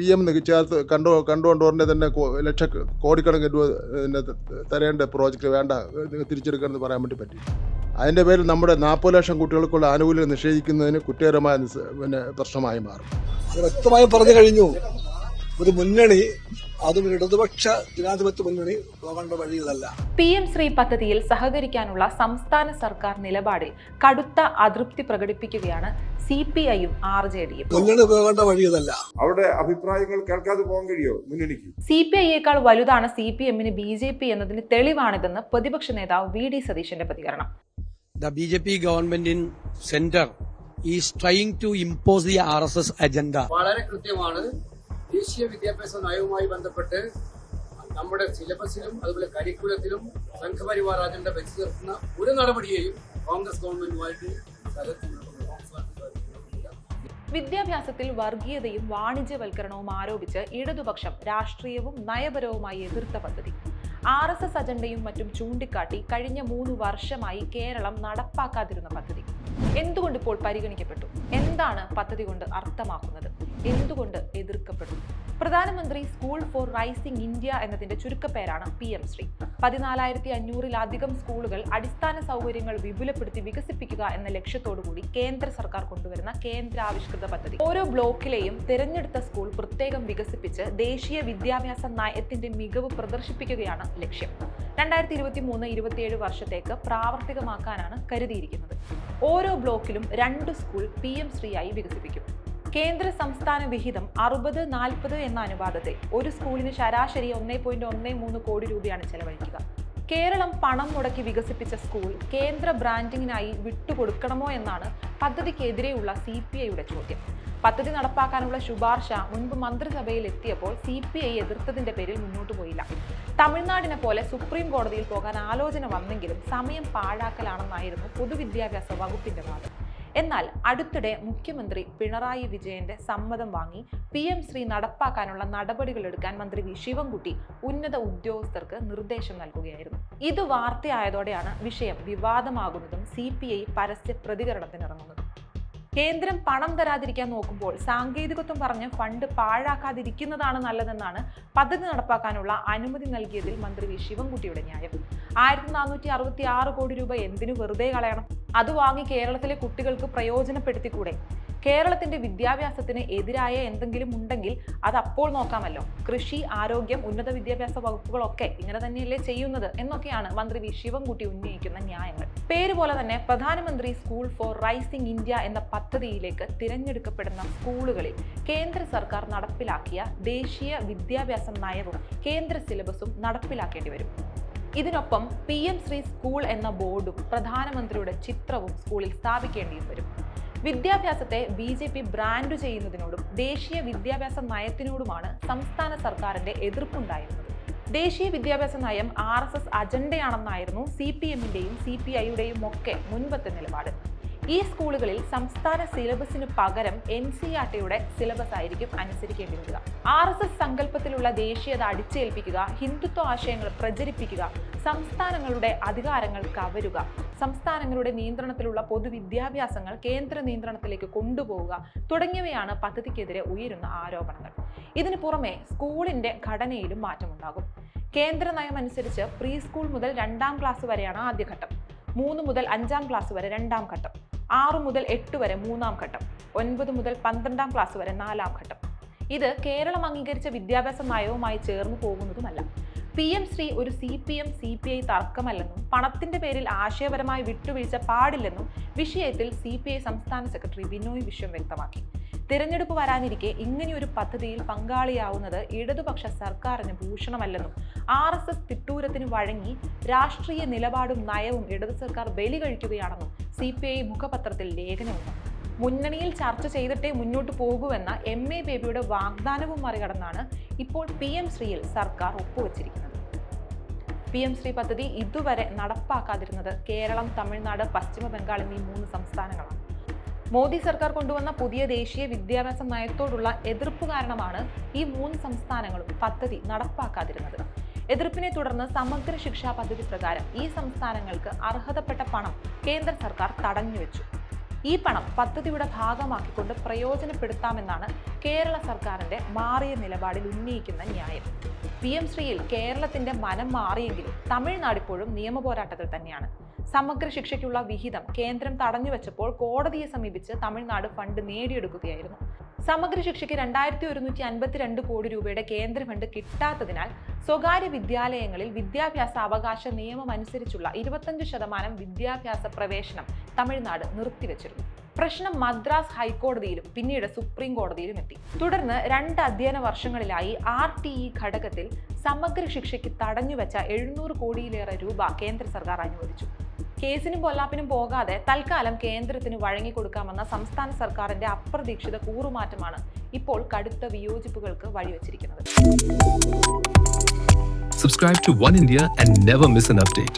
P M ചേർത്ത് കണ്ടു കണ്ടുകൊണ്ട് ഉടനെ തന്നെ ലക്ഷ കോടിക്കണക്കിന് രൂപ തരേണ്ട പ്രോജക്റ്റ് വേണ്ട തിരിച്ചെടുക്കണമെന്ന് പറയാൻ വേണ്ടി പറ്റി. അതിന്റെ പേരിൽ നമ്മുടെ നാൽപ്പത് ലക്ഷം കുട്ടികൾക്കുള്ള ആനുകൂല്യം നിഷേധിക്കുന്നതിന് കുറ്റകരമായ പിന്നെ പ്രശ്നമായി മാറും. വ്യക്തമായി പറഞ്ഞു കഴിഞ്ഞു. ഒരു മുന്നണി അതും ഇടതുപക്ഷ ജനാധിപത്യ മുന്നണി പോകേണ്ട വഴി ഇതല്ല പി എം ശ്രീ പദ്ധതിയിൽ സഹകരിക്കാനുള്ള സംസ്ഥാന സർക്കാർ നിലപാടിൽ കടുത്ത അതൃപ്തി പ്രകടിപ്പിക്കുകയാണ് സി പി ഐയും ആർ ജെ ഡിയും. മുന്നണി പോകേണ്ട വഴിയതല്ല അവരുടെ അഭിപ്രായങ്ങൾ കേൾക്കാതെ പോകാൻ കഴിയോ മുന്നണിക്ക്? സി പി ഐയേക്കാൾ വലുതാണ് സി പി എമ്മിന് ബി ജെ പി എന്നതിന് തെളിവാണിതെന്ന് പ്രതിപക്ഷ നേതാവ് വി ഡി സതീശന്റെ പ്രതികരണം. B J P government in centre is trying to impose the R S S agenda. വളരെ കൃത്യമാണ് ദേശീയ വിദ്യാഭ്യാസ നയവുമായി ബന്ധപ്പെട്ട് നമ്മുടെ സിലബസിലും അതുപോലെ കരിക്കുലത്തിലും സംഘപരിവാർ അജണ്ട വെച്ചു നിർത്തുന്ന ഒരു നടപടിയെയും കോൺഗ്രസ് ഗവൺമെന്റുമായിട്ട് വിദ്യാഭ്യാസത്തിൽ വർഗീയതയും വാണിജ്യവൽക്കരണവും ആരോപിച്ച് ഇടതുപക്ഷം രാഷ്ട്രീയവും നയപരവുമായി എതിർത്ത പദ്ധതി. ആർ എസ് എസ് അജണ്ടയും മറ്റും ചൂണ്ടിക്കാട്ടി കഴിഞ്ഞ മൂന്ന് വർഷമായി കേരളം നടപ്പാക്കാതിരുന്ന പദ്ധതി. എന്തുകൊണ്ട് ഇപ്പോൾ പരിഗണിക്കപ്പെട്ടു? എന്താണ് പദ്ധതി കൊണ്ട് അർത്ഥമാക്കുന്നത്? എന്തുകൊണ്ട് എതിർക്കപ്പെട്ടു? പ്രധാനമന്ത്രി സ്കൂൾ ഫോർ റൈസിംഗ് ഇന്ത്യ എന്നതിന്റെ ചുരുക്കപ്പേരാണ് പി എം ശ്രീ. പതിനാലായിരത്തി അഞ്ഞൂറിലധികം സ്കൂളുകൾ അടിസ്ഥാന സൗകര്യങ്ങൾ വിപുലപ്പെടുത്തി വികസിപ്പിക്കുക എന്ന ലക്ഷ്യത്തോടുകൂടി കേന്ദ്ര സർക്കാർ കൊണ്ടുവരുന്ന കേന്ദ്രാവിഷ്കൃത പദ്ധതി. ഓരോ ബ്ലോക്കിലെയും തിരഞ്ഞെടുത്ത സ്കൂൾ പ്രത്യേകം വികസിപ്പിച്ച് ദേശീയ വിദ്യാഭ്യാസ നയത്തിന്റെ മികവ് പ്രദർശിപ്പിക്കുകയാണ് ലക്ഷ്യം. രണ്ടായിരത്തി ഇരുപത്തി മൂന്ന് ഇരുപത്തിയേഴ് വർഷത്തേക്ക് പ്രാവർത്തികമാക്കാനാണ് കരുതിയിരിക്കുന്നത്. ഓരോ ബ്ലോക്കിലും രണ്ട് സ്കൂൾ പി എം ശ്രീയായി വികസിപ്പിക്കും. കേന്ദ്ര സംസ്ഥാന വിഹിതം അറുപത് നാൽപ്പത് എന്ന അനുപാതത്തിൽ ഒരു സ്കൂളിന് ശരാശരി ഒന്നേ പോയിന്റ് ഒന്നേ മൂന്ന് കോടി രൂപയാണ് ചെലവഴിക്കുക. കേരളം പണം മുടക്കി വികസിപ്പിച്ച സ്കൂൾ കേന്ദ്ര ബ്രാൻഡിങ്ങിനായി വിട്ടുകൊടുക്കണമോ എന്നാണ് പദ്ധതിക്കെതിരെയുള്ള സി പി ഐയുടെ ചോദ്യം. പദ്ധതി നടപ്പാക്കാനുള്ള ശുപാർശ മുൻപ് മന്ത്രിസഭയിൽ എത്തിയപ്പോൾ സി പി ഐ എതിർത്തതിന്റെ പേരിൽ മുന്നോട്ട് പോയില്ല. തമിഴ്നാടിനെ പോലെ സുപ്രീം കോടതിയിൽ പോകാൻ ആലോചന വന്നെങ്കിലും സമയം പാഴാക്കലാണെന്നായിരുന്നു പൊതുവിദ്യാഭ്യാസ വകുപ്പിന്റെ വാദം. എന്നാൽ അടുത്തിടെ മുഖ്യമന്ത്രി പിണറായി വിജയന്റെ സമ്മതം വാങ്ങി പി എം ശ്രീ നടപ്പാക്കാനുള്ള നടപടികൾ എടുക്കാൻ മന്ത്രി വി ശിവൻകുട്ടി ഉന്നത ഉദ്യോഗസ്ഥർക്ക് നിർദ്ദേശം നൽകുകയായിരുന്നു. ഇത് വാർത്തയായതോടെയാണ് വിഷയം വിവാദമാകുന്നതും സി പി ഐ പരസ്യ പ്രതികരണത്തിനിറങ്ങുന്നതും. കേന്ദ്രം പണം തരാതിരിക്കാൻ നോക്കുമ്പോൾ സാങ്കേതികത്വം പറഞ്ഞ് ഫണ്ട് പാഴാക്കാതിരിക്കുന്നതാണ് നല്ലതെന്നാണ് പദ്ധതി നടപ്പാക്കാനുള്ള അനുമതി നൽകിയതിൽ മന്ത്രി വി ശിവൻകുട്ടിയുടെ ന്യായം. ആയിരത്തി നാനൂറ്റി അറുപത്തി ആറ് കോടി രൂപ എന്തിനു വെറുതെ കളയണം? അത് വാങ്ങി കേരളത്തിലെ കുട്ടികൾക്ക് പ്രയോജനപ്പെടുത്തിക്കൂടെ? കേരളത്തിന്റെ വിദ്യാഭ്യാസത്തിന് എതിരായ എന്തെങ്കിലും ഉണ്ടെങ്കിൽ അത് അപ്പോൾ നോക്കാമല്ലോ. കൃഷി ആരോഗ്യം ഉന്നത വിദ്യാഭ്യാസ വകുപ്പുകളൊക്കെ ഇങ്ങനെ തന്നെയല്ലേ ചെയ്യുന്നത് എന്നൊക്കെയാണ് മന്ത്രി വി. ശിവൻകുട്ടി ഉന്നയിക്കുന്ന ന്യായങ്ങൾ. പേര് പോലെ തന്നെ പ്രധാനമന്ത്രി സ്കൂൾ ഫോർ റൈസിംഗ് ഇന്ത്യ എന്ന പദ്ധതിയിലേക്ക് തിരഞ്ഞെടുക്കപ്പെടുന്ന സ്കൂളുകളിൽ കേന്ദ്ര സർക്കാർ നടപ്പിലാക്കിയ ദേശീയ വിദ്യാഭ്യാസ നയവും കേന്ദ്ര സിലബസും നടപ്പിലാക്കേണ്ടി വരും. ഇതിനൊപ്പം പി എം ശ്രീ സ്കൂൾ എന്ന ബോർഡും പ്രധാനമന്ത്രിയുടെ ചിത്രവും സ്കൂളിൽ സ്ഥാപിക്കേണ്ടിയും വരും. വിദ്യാഭ്യാസത്തെ ബി ജെ പി ബ്രാൻഡ് ചെയ്യുന്നതിനോടും ദേശീയ വിദ്യാഭ്യാസ നയത്തിനോടുമാണ് സംസ്ഥാന സർക്കാരിന്റെ എതിർപ്പുണ്ടായിരുന്നത്. ദേശീയ വിദ്യാഭ്യാസ നയം ആർ എസ് എസ് അജണ്ടയാണെന്നായിരുന്നു സി പി എമ്മിന്റെയും സി പി ഐയുടെയും ഒക്കെ മുൻപത്തെ നിലപാട്. ഈ സ്കൂളുകളിൽ സംസ്ഥാന സിലബസിന് പകരം എൻ സി ആർ ടിയുടെ സിലബസ് ആയിരിക്കും അനുസരിക്കേണ്ടി വരിക ആർ എസ് എസ് സങ്കല്പത്തിലുള്ള ദേശീയത അടിച്ചേൽപ്പിക്കുക ഹിന്ദുത്വ ആശയങ്ങൾ പ്രചരിപ്പിക്കുക സംസ്ഥാനങ്ങളുടെ അധികാരങ്ങൾ കവരുക സംസ്ഥാനങ്ങളുടെ നിയന്ത്രണത്തിലുള്ള പൊതുവിദ്യാഭ്യാസങ്ങൾ കേന്ദ്ര നിയന്ത്രണത്തിലേക്ക് കൊണ്ടുപോവുക തുടങ്ങിയവയാണ് പദ്ധതിക്കെതിരെ ഉയരുന്ന ആരോപണങ്ങൾ. ഇതിനു പുറമെ സ്കൂളിന്റെ ഘടനയിലും മാറ്റമുണ്ടാകും. കേന്ദ്ര നയം അനുസരിച്ച് പ്രീ സ്കൂൾ മുതൽ രണ്ടാം ക്ലാസ് വരെയാണ് ആദ്യഘട്ടം. മൂന്ന് മുതൽ അഞ്ചാം ക്ലാസ് വരെ രണ്ടാം ഘട്ടം. ആറ് മുതൽ എട്ട് വരെ മൂന്നാം ഘട്ടം ഒൻപത് മുതൽ പന്ത്രണ്ടാം ക്ലാസ് വരെ നാലാം ഘട്ടം. ഇത് കേരളം അംഗീകരിച്ച വിദ്യാഭ്യാസ നയവുമായി ചേർന്ന് പോകുന്നതുമല്ല. പി എം ശ്രീ ഒരു C P M C P I തർക്കമല്ലെന്നും പണത്തിന്റെ പേരിൽ ആശയപരമായി വിട്ടുവീഴ്ച പാടില്ലെന്നും വിഷയത്തിൽ സി പി ഐ സംസ്ഥാന സെക്രട്ടറി ബിനോയ് വിശ്വം വ്യക്തമാക്കി. തിരഞ്ഞെടുപ്പ് വരാനിരിക്കെ ഇങ്ങനെയൊരു പദ്ധതിയിൽ പങ്കാളിയാവുന്നത് ഇടതുപക്ഷ സർക്കാരിന് ഭൂഷണമല്ലെന്നും ആർ എസ് എസ് തിട്ടൂരത്തിന് വഴങ്ങി രാഷ്ട്രീയ നിലപാടും നയവും ഇടതു സർക്കാർ ബലി കഴിക്കുകയാണെന്നും സി പി ഐ മുഖപത്രത്തിൽ ലേഖനവും മുന്നണിയിൽ ചർച്ച ചെയ്തിട്ടേ മുന്നോട്ട് പോകൂവെന്ന എം എ ബേബിയുടെ വാഗ്ദാനവും മറികടന്നാണ് ഇപ്പോൾ പി എം ശ്രീയിൽ സർക്കാർ ഒപ്പുവച്ചിരിക്കുന്നത്. പി എം ശ്രീ പദ്ധതി ഇതുവരെ നടപ്പാക്കാതിരുന്നത് കേരളം തമിഴ്നാട് പശ്ചിമ ബംഗാൾ എന്നീ മൂന്ന് സംസ്ഥാനങ്ങളാണ്. മോദി സർക്കാർ കൊണ്ടുവന്ന പുതിയ ദേശീയ വിദ്യാഭ്യാസ നയത്തോടുള്ള എതിർപ്പ് കാരണമാണ് ഈ മൂന്ന് സംസ്ഥാനങ്ങളും പദ്ധതി നടപ്പാക്കാതിരുന്നത്. എതിർപ്പിനെ തുടർന്ന് സമഗ്ര ശിക്ഷാ പദ്ധതി പ്രകാരം ഈ സംസ്ഥാനങ്ങൾക്ക് അർഹതപ്പെട്ട പണം കേന്ദ്ര സർക്കാർ തടഞ്ഞുവെച്ചു ഈ പണം പദ്ധതിയുടെ ഭാഗമാക്കിക്കൊണ്ട് പ്രയോജനപ്പെടുത്താമെന്നാണ് കേരള സർക്കാരിന്റെ മാറിയ നിലപാടിൽ ഉന്നയിക്കുന്ന ന്യായം. പി എം ശ്രീയിൽ കേരളത്തിന്റെ മനം മാറിയെങ്കിലും തമിഴ്നാട് ഇപ്പോഴും നിയമ പോരാട്ടത്തിൽ തന്നെയാണ്. സമഗ്ര ശിക്ഷയ്ക്കുള്ള വിഹിതം കേന്ദ്രം തടഞ്ഞുവെച്ചപ്പോൾ കോടതിയെ സമീപിച്ച് തമിഴ്നാട് ഫണ്ട് നേടിയെടുക്കുകയായിരുന്നു. സമഗ്ര ശിക്ഷയ്ക്ക് രണ്ടായിരത്തി ഒരുന്നൂറ്റി അൻപത്തിരണ്ട് കോടി രൂപയുടെ കേന്ദ്ര ഫണ്ട് കിട്ടാത്തതിനാൽ സ്വകാര്യ വിദ്യാലയങ്ങളിൽ വിദ്യാഭ്യാസ അവകാശ നിയമം അനുസരിച്ചുള്ള ഇരുപത്തഞ്ച് ശതമാനം വിദ്യാഭ്യാസ പ്രവേശനം തമിഴ്നാട് നിർത്തിവെച്ചിരുന്നു. പ്രശ്നം മദ്രാസ് ഹൈക്കോടതിയിലും പിന്നീട് സുപ്രീം കോടതിയിലും എത്തി. തുടർന്ന് രണ്ട് അധ്യയന വർഷങ്ങളിലായി ആർ ടി ഇ ഘടകത്തിൽ സമഗ്ര ശിക്ഷയ്ക്ക് തടഞ്ഞുവെച്ച എഴുന്നൂറ് കോടിയിലേറെ രൂപ കേന്ദ്ര സർക്കാർ അനുവദിച്ചു. കേസിനും പൊല്ലാപ്പിനും പോകാതെ തൽക്കാലം കേന്ദ്രത്തിന് വഴങ്ങിക്കൊടുക്കാമെന്ന സംസ്ഥാന സർക്കാരിന്റെ അപ്രതീക്ഷിത കൂറുമാറ്റമാണ് ഇപ്പോൾ കടുത്ത വിയോജിപ്പുകൾക്ക് വഴിവെച്ചിരിക്കുന്നത് Subscribe to One India and never miss an update.